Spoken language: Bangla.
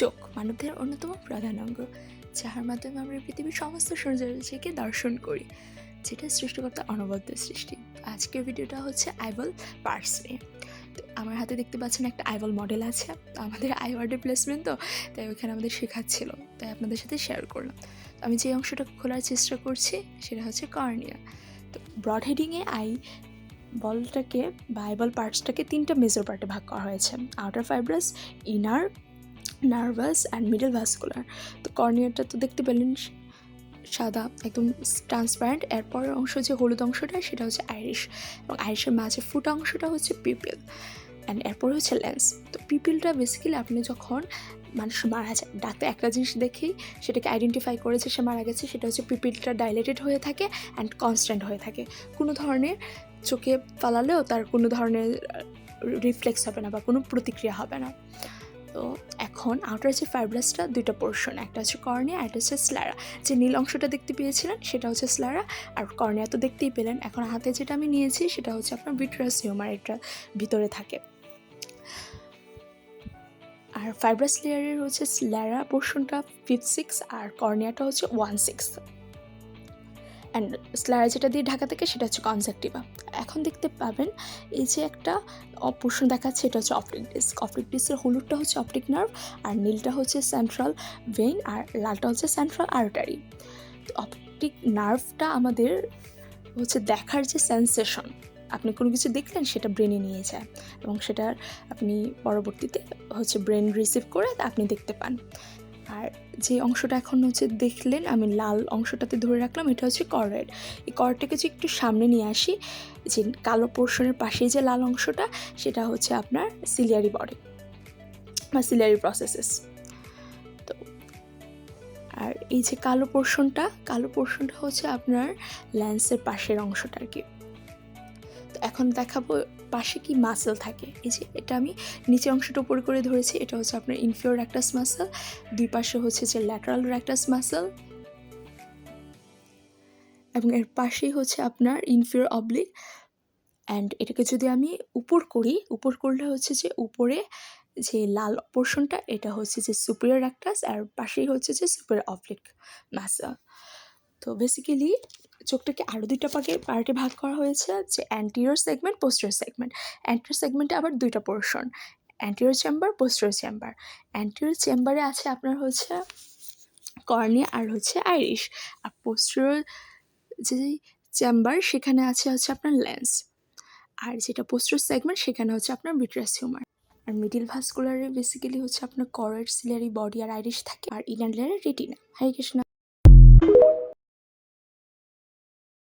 চোখ মানবদের অন্যতম প্রধান অঙ্গ যাহার মাধ্যমে আমরা পৃথিবীর সমস্ত সৌন্দর্যকে দর্শন করি, যেটা সৃষ্টিকর্তা অনবদ্য সৃষ্টি। আজকের ভিডিওটা হচ্ছে আইবল পার্টস নিয়ে। তো আমার হাতে দেখতে পাচ্ছেন একটা আইবল মডেল আছে তো আমাদের আই ওয়ার্ডের প্লেসমেন্ট তো, তাই ওইখানে আমাদের শেখাচ্ছিল, তাই আপনাদের সাথে শেয়ার করলাম। তো আমি যে অংশটা খোলার চেষ্টা করছি, সেটা হচ্ছে কর্নিয়া। তো ব্রড হেডিংয়ে আই বলটাকে বা আইবল পার্টসটাকে তিনটা মেজর পার্টে ভাগ করা হয়েছে outer fibrous inner nervous and middle vascular. তো কর্নিয়াটা তো দেখতে পেলেন সাদা, একদম ট্রান্সপারেন্ট এরপরের অংশ যে হলুদ অংশটা, সেটা হচ্ছে আইরিশ। এবং আইরিশের মাঝে ফুটা অংশটা হচ্ছে পিপিল। অ্যান্ড এরপর হচ্ছে লেন্স। তো পিপিলটা বেসিক্যালি আপনি যখন মানুষ মারা যায় ডাক্তার একটা জিনিস দেখেই সেটাকে আইডেন্টিফাই করেছে সে মারা গেছে, সেটা হচ্ছে পিপিলটা ডাইলেটেড হয়ে থাকে অ্যান্ড কনস্ট্যান্ট হয়ে থাকে। কোনো ধরনের চোখে পালালেও তার কোনো ধরনের রিফ্লেক্স হবে না বা কোনো প্রতিক্রিয়া হবে না। তো এখন আউটার যে ফাইব্রাসটা দুইটা পোর্শন একটা হচ্ছে কর্নিয়া আর একটা হচ্ছে স্ল্যারা যে নীল অংশটা দেখতে পেয়েছিলেন, সেটা হচ্ছে স্ল্যারা আর কর্নিয়া তো দেখতেই পেলেন। এখন হাতে যেটা আমি নিয়েছি, সেটা হচ্ছে আপনার ভিট্রাস হিউমার এটা ভিতরে থাকে। আর ফাইব্রাস লেয়ারের হচ্ছে স্ল্যারা পোর্শনটা ফিফ সিক্স আর কর্নিয়াটা হচ্ছে ওয়ান সিক্স অ্যান্ড স্ল্যারা যেটা দিয়ে ঢাকা থাকে সেটা হচ্ছে কনজাকটিভা এখন দেখতে পাবেন এই যে একটা পোর্শন দেখাচ্ছে, এটা হচ্ছে অপটিক ডিস্ক অপটিক ডিস্কের হলুদটা হচ্ছে অপটিক নার্ভ আর নীলটা হচ্ছে সেন্ট্রাল ভেইন আর লালটা হচ্ছে সেন্ট্রাল আর্টারি তো অপটিক নার্ভটা আমাদের হচ্ছে দেখার যে সেন্সেশন আপনি কোনো কিছু দেখলেন সেটা ব্রেনে নিয়ে যায় এবং সেটার আপনি পরবর্তীতে হচ্ছে ব্রেন রিসিভ করে আপনি দেখতে পান। আর যে অংশটা এখন হচ্ছে দেখলেন, আমি লাল অংশটাতে ধরে রাখলাম, এটা হচ্ছে কর্ডেড এই কর্ডটাকে যে একটু সামনে নিয়ে আসি, যে কালো পোর্শনের পাশে যে লাল অংশটা, সেটা হচ্ছে আপনার সিলিয়ারি বডি বা সিলিয়ারি প্রসেসেস তো, আর এই যে কালো পোর্শনটা কালো পোর্শনটা হচ্ছে আপনার ল্যান্সের পাশের অংশটা আর কি। এখন দেখাবো পাশে কি মাসেল থাকে। এই যে, এটা আমি নিচের অংশটা উপরে করে ধরেছি, এটা হচ্ছে আপনার ইনফিওর র্যাক্টাস মাসেল দুই পাশে হচ্ছে যে ল্যাটারাল র্যাক্টাস মাসেল এবং এর পাশেই হচ্ছে আপনার ইনফিওর অবলিক অ্যান্ড এটাকে যদি আমি উপর করি, উপর করলে হচ্ছে যে উপরে যে লাল পোর্শনটা এটা হচ্ছে যে সুপিরিয়র র্যাক্টাস আর পাশেই হচ্ছে যে সুপিরিয়র অবলিক মাসেল তো বেসিক্যালি চোখটাকে আরও দুইটা পাকে, পার্টে ভাগ করা হয়েছে যে anterior segment posterior segment anterior সেগমেন্টে আবার দুইটা portion anterior chamber posterior chamber anterior চেম্বারে আছে আপনার হচ্ছে কর্নিয়া আর হচ্ছে আইরিশ আর পোস্টার যে চেম্বার সেখানে আছে হচ্ছে আপনার লেন্স আর যেটা পোস্টার সেগমেন্ট সেখানে হচ্ছে আপনার বিট্রাস হিউমার আর মিডিল ভাস্কুলারে বেসিক্যালি হচ্ছে আপনার করের সিলারি বডি আর আইরিশ থাকে। আর ইনার লেয়ারে রেটিনা হাই কৃষ্ণ